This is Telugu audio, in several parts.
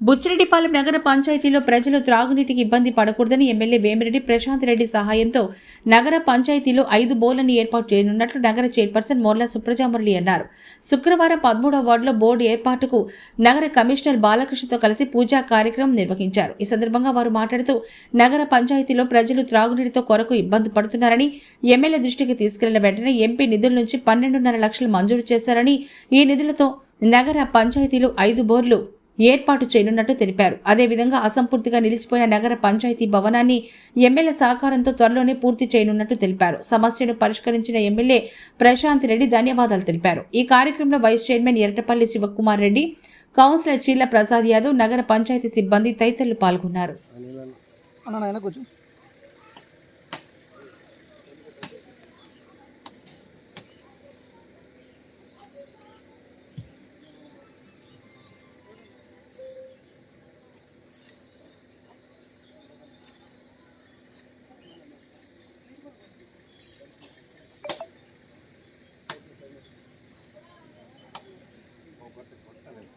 బుచ్చిరెడ్డిపాలెం నగర పంచాయతీలో ప్రజలు త్రాగునీటికి ఇబ్బంది పడకూడదని ఎమ్మెల్యే వేమిరెడ్డి ప్రశాంత్ రెడ్డి సహాయంతో నగర పంచాయతీలో ఐదు బోర్లను ఏర్పాటు చేయనున్నట్లు నగర చైర్పర్సన్ మోర్ల సుప్రజామురళి అన్నారు. శుక్రవారం పదమూడవ వార్డులో బోర్డు ఏర్పాటుకు నగర కమిషనర్ బాలకృష్ణతో కలిసి పూజా కార్యక్రమం నిర్వహించారు. ఈ సందర్భంగా వారు మాట్లాడుతూ నగర పంచాయతీలో ప్రజలు త్రాగునీటితో కొరకు ఇబ్బంది పడుతున్నారని ఎమ్మెల్యే దృష్టికి తీసుకెళ్ళిన వెంటనే ఎంపీ నిధుల నుంచి పన్నెండున్నర లక్షలు మంజూరు చేశారని ఈ నిధులతో నగర పంచాయతీలో ఐదు బోర్లు ఏర్పాటు చేయనున్నట్టు తెలిపారు. అదేవిధంగా అసంపూర్తిగా నిలిచిపోయిన నగర పంచాయతీ భవనాన్ని ఎమ్మెల్యే సహకారంతో త్వరలోనే పూర్తి చేయనున్నట్టు తెలిపారు. సమస్యను పరిష్కరించిన ఎమ్మెల్యే ప్రశాంత్ రెడ్డి ధన్యవాదాలు తెలిపారు. ఈ కార్యక్రమంలో vice chairman Eratapalli Sivakumar Reddy councillor Cheela Prasad Yadav నగర పంచాయతీ సిబ్బంది తదితరులు పాల్గొన్నారు.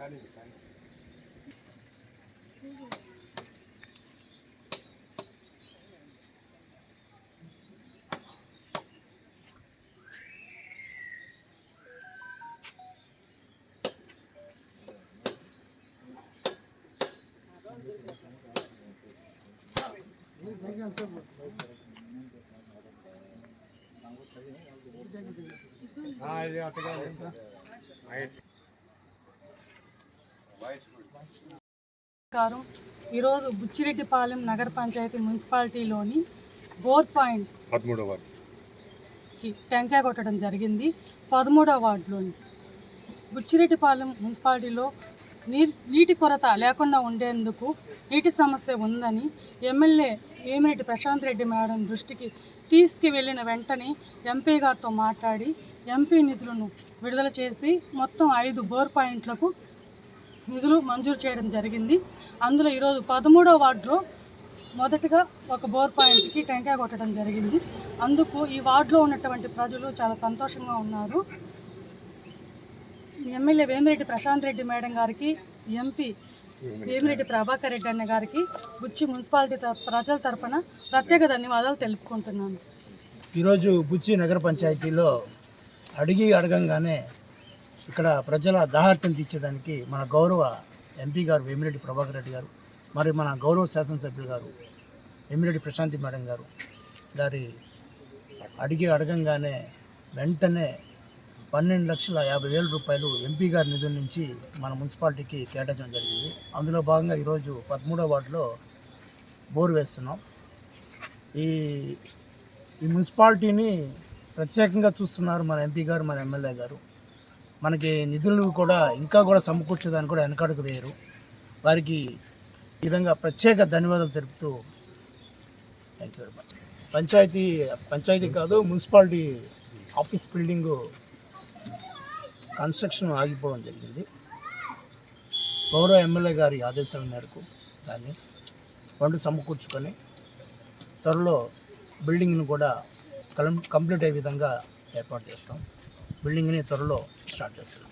까내기 까내기 아, 이제 어떻게 하겠어? 알겠 నమస్కారం ఈరోజు బుచ్చిరెడ్డిపాలెం నగర పంచాయతీ మున్సిపాలిటీలోని బోర్ పాయింట్ పదమూడవ వార్డు. కి టెంకాయ కొట్టడం జరిగింది పదమూడవ వార్డులోని బుచ్చిరెడ్డిపాలెం మున్సిపాలిటీలో నీరు నీటి కొరత లేకుండా ఉండేందుకు నీటి సమస్య ఉందని ఎమ్మెల్యే వేమిరెడ్డి ప్రశాంత్ రెడ్డి మేడం దృష్టికి తీసుకువెళ్ళిన వెంటనే ఎంపీ గారితో మాట్లాడి ఎంపీ నిధులను విడుదల చేసి మొత్తం ఐదు బోర్ పాయింట్లకు నిధులు మంజూరు చేయడం జరిగింది. అందులో ఈరోజు పదమూడో వార్డులో మొదటగా ఒక బోర్ పాయింట్కి టెంకాయ కొట్టడం జరిగింది. అందుకు ఈ వార్డులో ఉన్నటువంటి ప్రజలు చాలా సంతోషంగా ఉన్నారు. ఎమ్మెల్యే వేమిరెడ్డి ప్రశాంత్ రెడ్డి మేడం గారికి ఎంపీ వేమిరెడ్డి ప్రభాకర్ రెడ్డి అన్న గారికి బుచ్చి మున్సిపాలిటీ ప్రజల తరఫున ప్రత్యేక ధన్యవాదాలు తెలుపుకుంటున్నాను. ఈరోజు బుచ్చి నగర పంచాయతీలో అడిగి అడగంగానే ఇక్కడ ప్రజల దాహార్తం తీర్చేదానికి మన గౌరవ ఎంపీ గారు వేమిరెడ్డి ప్రభాకర్ రెడ్డి గారు మరి మన గౌరవ శాసనసభ్యులు గారు వేమిరెడ్డి ప్రశాంతి మేడం గారు గారి అడిగి అడగంగానే వెంటనే పన్నెండు లక్షల యాభై వేల రూపాయలు ఎంపీ గారి నిధుల నుంచి మన మున్సిపాలిటీకి కేటాయించడం జరిగింది. అందులో భాగంగా ఈరోజు పదమూడవ వార్డులో బోరు వేస్తున్నాం. ఈ ఈ మున్సిపాలిటీని ప్రత్యేకంగా చూస్తున్నారు మన ఎంపీ గారు మన ఎమ్మెల్యే గారు. మనకి నిధులను కూడా ఇంకా కూడా సమకూర్చడానికి కూడా వెనకడుగు వేయరు. వారికి ఈ విధంగా ప్రత్యేక ధన్యవాదాలు తెలుపుతూ thank you very much. Panchayat panchayat కాదు మున్సిపాలిటీ ఆఫీస్ బిల్డింగు కన్స్ట్రక్షన్ ఆగిపోవడం జరిగింది. గౌరవ ఎమ్మెల్యే గారి ఆదేశాల మేరకు దాన్ని ఫండ్ సమకూర్చుకొని త్వరలో బిల్డింగ్ను కూడా కలం కంప్లీట్ అయ్యే విధంగా ఏర్పాటు చేస్తాం. బిల్డింగ్ని త్వరలో స్టార్ట్ చేస్తున్నాం